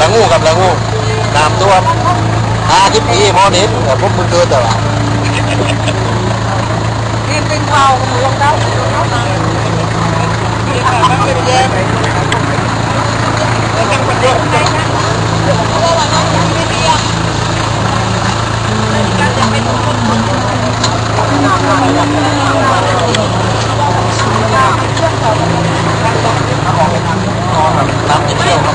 ละงูกับละงูน้ำท่วม ห้าสิบปีมอนิดแต่พวกมึงเกินแต่ว่านี่เป็นเบาลงแล้วมันเป็นเย็นยังเป็นเด็กไงนะเพราะว่าวันนั้นยังไม่เรียกการจะเป็นคนคน น้ำจะเชี่ยวครับ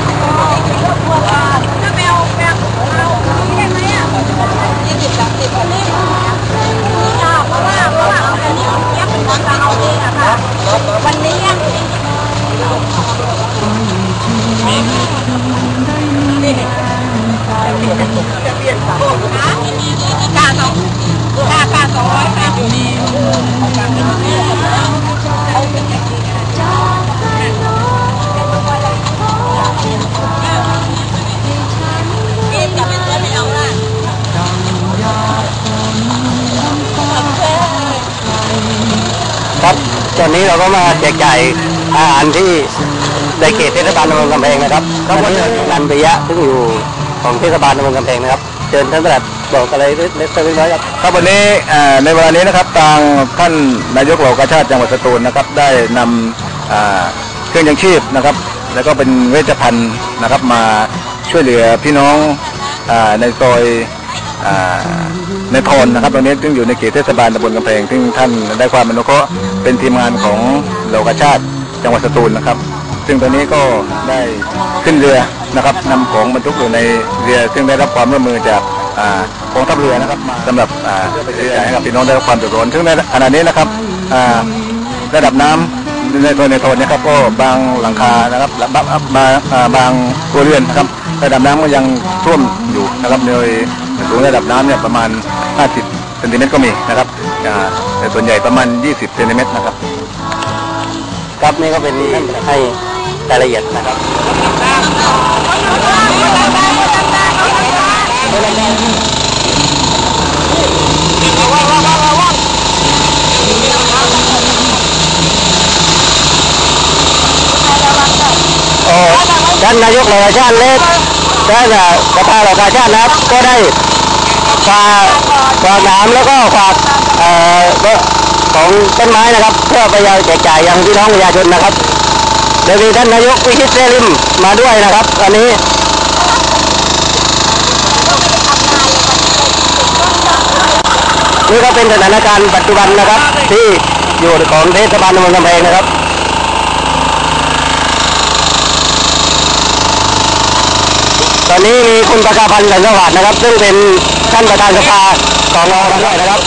ถ้าแมวแมวเอานี่ได้ไหมอะยี่สิบสามสิบคนนี้จ้าเพราะว่าเพราะว่าเอาอันนี้เนี้ยเป็นของเราเองอะค่ะวันนี้อะกาสองกากาสองร้อยค่ะอยู่นี่พี่จะเป็นเพื่อนไม่เอาละ ครับ ตอนนี้เราก็มาแจกจ่ายอาหารที่ในเขตเทศบาลตำบลกำแพงนะครับครับวันนี้นันปิยะซึ่งอยู่ของเทศบาลตำบลกำแพงนะครับเชิญท่านประหลัดบอกอะไรเล็กๆน้อยๆครับครับวันนี้เอ่อในเวลานี้นะครับทางท่านนายกเหล่ากาชาติจังหวัดสตูลนะครับได้นำอ่าเครื่องยังชีพนะครับ แล้วก็เป็นเวชภัณฑ์นะครับมาช่วยเหลือพี่น้องอาในซอยอา ในทอนนะครับตรงนี้ซึ่งอยู่ในเขตเทศบาลตำบลกำแพงซึ่งท่านได้ความอนุเคราะห์เป็นทีมงานของเหล่ากาชาติจังหวัดสตูลนะครับ ซึ่งตอนนี้ก็ได้ขึ้นเรือนะครับนำของบรรทุกอยู่ในเรือ ซึ่งได้รับความร่วมมือจากกองทัพเรือนะครับมาสำหรับอ่าไปจ่ายให้กับพี่น้องได้รับความเดือดร้อนซึ่งในขณะนี้นะครับระดับน้ำ ในโซนในโซนนะครับก็บางหลังคานะครับและบางบางอ่าบางครัวเรือนนะครับระดับน้ำก็ยังท่วมอยู่นะครับโดยสูงระดับน้ำเนี่ยประมาณ 50เซนติเมตรก็มีนะครับแต่ส่วนใหญ่ประมาณ 20เซนติเมตรนะครับครับนี่ก็เป็นให้รายละเอียดนะครับโอ้ ท่านนายกเหล่าชาติเล็กและสภาเหล่ากาชาตินะครับก็ได้ฝากฝากน้ำแล้วก็ฝากเอ่อของต้นไม้นะครับ เพื่อไปยังแจกจ่ายยังพี่น้องประชาชนนะครับ โดยมีท่านนายกวิชิตเซริมมาด้วยนะครับอันนี้นี่ก็เป็นสถานการณ์ปัจจุบันนะครับ ที่อยู่ของเทศบาลตำบลกำแพงนะครับ ตอนนี้มีคุณประชาพันธ์สันสวัสดิ์นะครับ ซึ่งเป็นท่านประธานสภาของเราด้วยนะครับ